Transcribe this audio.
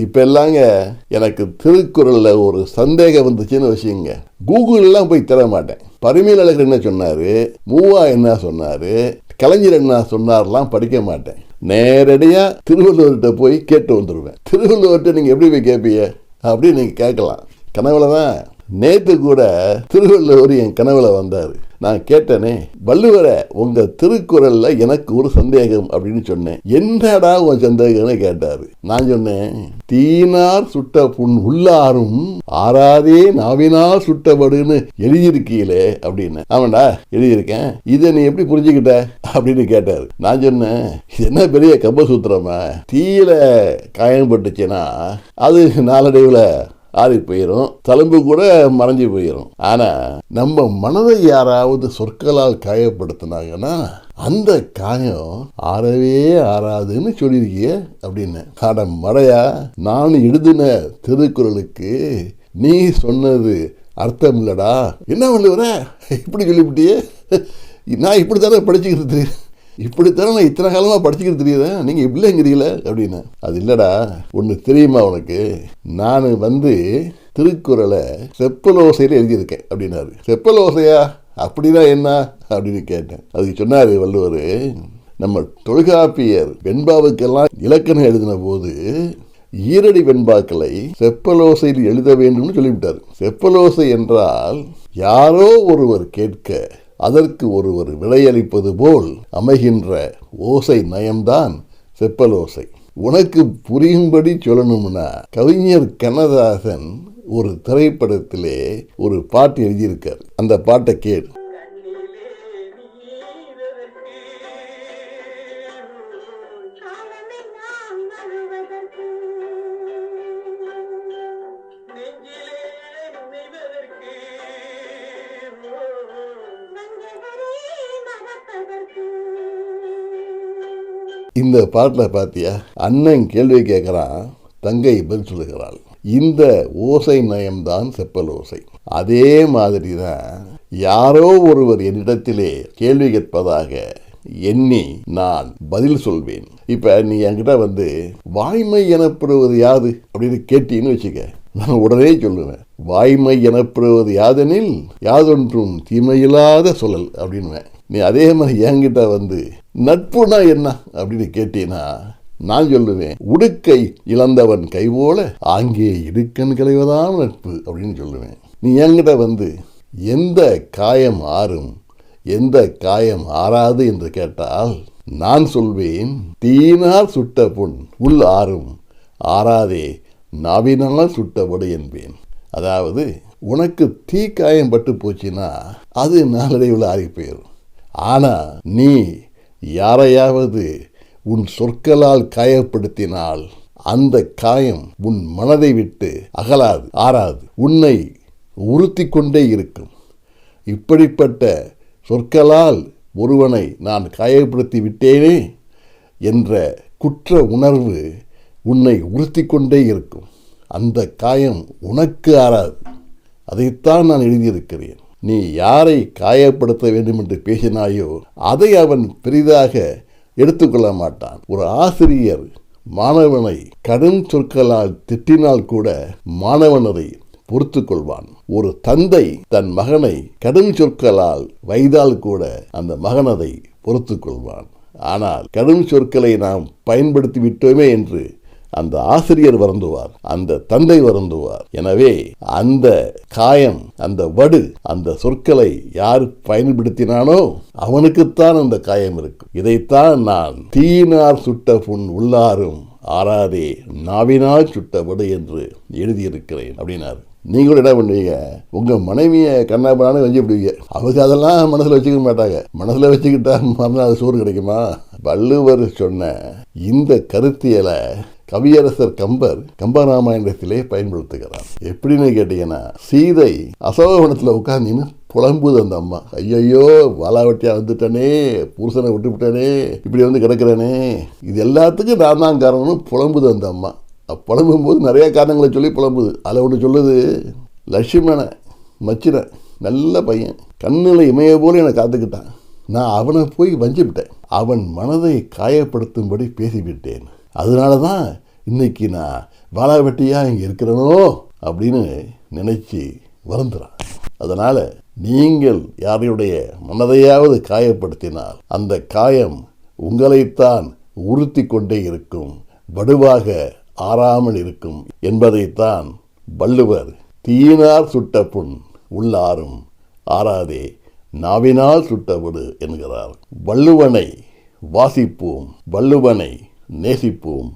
இப்போ எல்லாங்க எனக்கு திருக்குறளில் ஒரு சந்தேகம் வந்துச்சுன்னு வச்சுங்க கூகுள்லாம் போய் தர மாட்டேன். பரிமையில் அழகர் என்ன சொன்னார்? மூவா என்ன சொன்னார்? கலைஞர் என்ன சொன்னார்லாம் படிக்க மாட்டேன். நேரடியாக திருவள்ளுவர்கிட்ட போய் கேட்டு வந்துடுவேன் திருவள்ளுவர்கிட்ட நீங்கள் எப்படி போய் கேட்பீங்க அப்படின்னு நீங்கள் கேட்கலாம். கனவுல தான் நேற்று கூட திருவள்ளுவர் என் கனவுல வந்தார். நான் கேட்டேனே வள்ளுவரை உங்க திருக்குறள்ல எனக்கு ஒரு சந்தேகம் அப்படின்னு சொன்னேன். என்னடா உன் சந்தேகம்னு கேட்டாரு. நான் சொன்னேன் தீனார் சுட்ட புண் உள்ளாரும் ஆறாதே நாவினால் சுட்டபடுன்னு எழுதியிருக்கீங்களே அப்படின்னு. ஆமாண்டா எழுதியிருக்கேன். இதை நீ எப்படி புரிஞ்சுக்கிட்ட? அப்படின்னு கேட்டாரு. நான் சொன்னேன் இது என்ன பெரிய கம்பசூத்திரமா? தீயில காயம்பட்டுச்சுன்னா அது நாளடைவில் ஆறி போயிடும் தழும்பு கூட மறைஞ்சு போயிடும் ஆனா நம்ம மனதை யாராவது சொற்களால் காயப்படுத்தினாங்கன்னா அந்த காயம் ஆறவே ஆறாதுன்னு சொல்லியிருக்கிய அப்படின்னு. ஆட மழையா நான் எழுதின திருக்குறளுக்கு நீ சொன்னது அர்த்தம் இல்லடா. என்ன பண்ணுவர இப்படி சொல்லிவிட்டியே? நான் இப்படி தானே படிச்சுக்கிட்டு தெரியும் இப்படித்தானே நான் இத்தனை காலமாக படிச்சுக்கிட்டு தெரியுதா? நீங்கள் இப்படிங்கிறீங்களே அப்படின்னு. அது இல்லைடா. ஒன்று தெரியுமா உனக்கு? நான் வந்து திருக்குறளை செப்பலோசையில் எழுதியிருக்கேன் அப்படின்னாரு. செப்பலோசையா? அப்படின்னா என்ன? அப்படின்னு கேட்டேன். அதுக்கு சொன்னார் வள்ளுவர் நம்ம தொல்காப்பியர் வெண்பாவுக்கெல்லாம் இலக்கணம் எழுதின போது ஈரடி வெண்பாக்களை செப்பலோசையில் எழுத வேண்டும்னு சொல்லிவிட்டார். செப்பலோசை என்றால் யாரோ ஒருவர் கேட்க அதற்கு ஒருவர் விலையளிப்பது போல் அமைகின்ற ஓசை நயம்தான் செப்பலோசை உனக்கு புரியும்படி சொல்லணும்னா கவிஞர் கண்ணதாசன் ஒரு திரைப்படத்திலே ஒரு பாட்டு எழுதியிருக்கார். அந்த பாட்டை கேடு இந்த பாட்டில் பார்த்தியா அண்ணன் கேள்வி கேட்குறான் தங்கை பதில் சொல்லுகிறாள். இந்த ஓசை நயம்தான் செப்பல் ஓசை. அதே மாதிரி தான் யாரோ ஒருவர் என்னிடத்திலே கேள்வி கேட்பதாக எண்ணி நான் பதில் சொல்வேன். இப்போ நீ என்கிட்ட வந்து வாய்மை எனப்படுவது யாது? அப்படின்னு கேட்டீன்னு வச்சுக்க. நான் உடனே சொல்லுவேன் வாய்மை எனப்படுவது யாதெனில் யாதொன்றும் தீமையில்லாத சொல்லல் அப்படின்னுவேன். நீ அதே மாதிரி என்கிட்ட வந்து நட்புனா என்ன? அப்படின்னு கேட்டீங்கன்னா நான் சொல்லுவேன் உடுக்கை இழந்தவன் கை போல ஆங்கே இடுக்கன் களைவதான் நட்பு அப்படின்னு சொல்லுவேன். நீ என்கிட்ட வந்து எந்த காயம் ஆறும் எந்த காயம் ஆறாது? என்று கேட்டால் நான் சொல்வேன் தீனார் சுட்ட புண் உள் ஆறும் ஆறாதே நாவினால் சுட்டபடு என்பேன். அதாவது உனக்கு தீ காயம் பட்டு போச்சுன்னா அது நாளடைவில் ஆறி போயிடும் ஆனால் நீ யாரையாவது உன் சொற்களால் காயப்படுத்தினால் அந்த காயம் உன் மனதை விட்டு அகலாது ஆறாது. உன்னை உறுத்தி கொண்டே இருக்கும். இப்படிப்பட்ட சொற்களால் ஒருவனை நான் காயப்படுத்தி விட்டேனே என்ற குற்ற உணர்வு உன்னை உறுத்தி கொண்டே இருக்கும். அந்த காயம் உனக்கு ஆறாது. அதைத்தான் நான் எழுதியிருக்கிறேன். நீ யாரை காயப்படுத்த வேண்டும் என்று பேசினாயோ அதை அவன் பெரிதாக எடுத்துக்கொள்ள மாட்டான். ஒரு ஆசிரியர் மாணவனை கடும் சொற்களால் திட்டினால் கூட மாணவன் அதை பொறுத்து கொள்வான் ஒரு தந்தை தன் மகனை கடும் சொற்களால் வைத்தால் கூட அந்த மகனதை பொறுத்து கொள்வான் ஆனால் கடும் சொற்களை நாம் பயன்படுத்தி விட்டோமே என்று அந்த ஆசிரியர் வருந்துவார் அந்த தந்தை வருந்துவார். எனவே அந்த காயம் அந்த வடு அந்த சொற்களை யார் பயன்படுத்தினானோ அவனுக்குத்தான் அந்த காயம் இருக்கும் இதைத்தான் நான் தீயினார் சுட்ட புண் உள்ளாரும் ஆறாதே நாவினால் சுட்ட வடு என்று எழுதியிருக்கிறேன் அப்படின்னாரு. நீங்களும் என்ன பண்ணுவீங்க? உங்க மனைவியை கண்ணாபண்ணான்னு வச்சு விடுவீங்க அவங்க அதெல்லாம் மனசுல வச்சுக்க மாட்டாங்க. மனசுல வச்சுக்கிட்டா மறுநாள் சோறு கிடைக்குமா? வள்ளுவர் சொன்ன இந்த கருத்தியலை கவியரசர் கம்பர் கம்பராமாயணத்திலே பயன்படுத்துகிறார். எப்படின்னு கேட்டீங்கன்னா சீதை அசோகவனத்தில் உட்கார்ந்தின்னு புலம்புது அந்த அம்மா. ஐயையோ வாலாவட்டியா வந்துட்டனே புருஷனை விட்டு விட்டனே இப்படி வந்து கிடக்கிறேனே. இது எல்லாத்துக்கும் நான் தான் காரணம்னு புலம்புது அந்த அம்மா. புலம்பும் போது நிறைய காரணங்களை சொல்லி புலம்புது. அதில் ஒன்று சொல்லுது லட்சுமண மச்சினன் நல்ல பையன். கண்ணில் இமைய போல என்னை காத்துக்கிட்டான். நான் அவனை போய் வஞ்சிவிட்டேன் அவன் மனதை காயப்படுத்தும்படி பேசிவிட்டேன். அதனால தான் இன்னைக்கு நான் வாழா வெட்டியாக இங்கே இருக்கிறனோ அப்படின்னு நினைச்சு வருந்துறான். அதனால் நீங்கள் யாரையுடைய மனதையாவது காயப்படுத்தினால் அந்த காயம் உங்களைத்தான் உறுத்தி கொண்டே இருக்கும் வடுவாக ஆறாமல் இருக்கும் என்பதைத்தான் வள்ளுவர் தீயினார் சுட்ட புண் உள்ளாரும் ஆறாதே நாவினால் சுட்டவிடு என்கிறார். வள்ளுவனை வாசிப்போம் வள்ளுவனை நேசிப்போம்.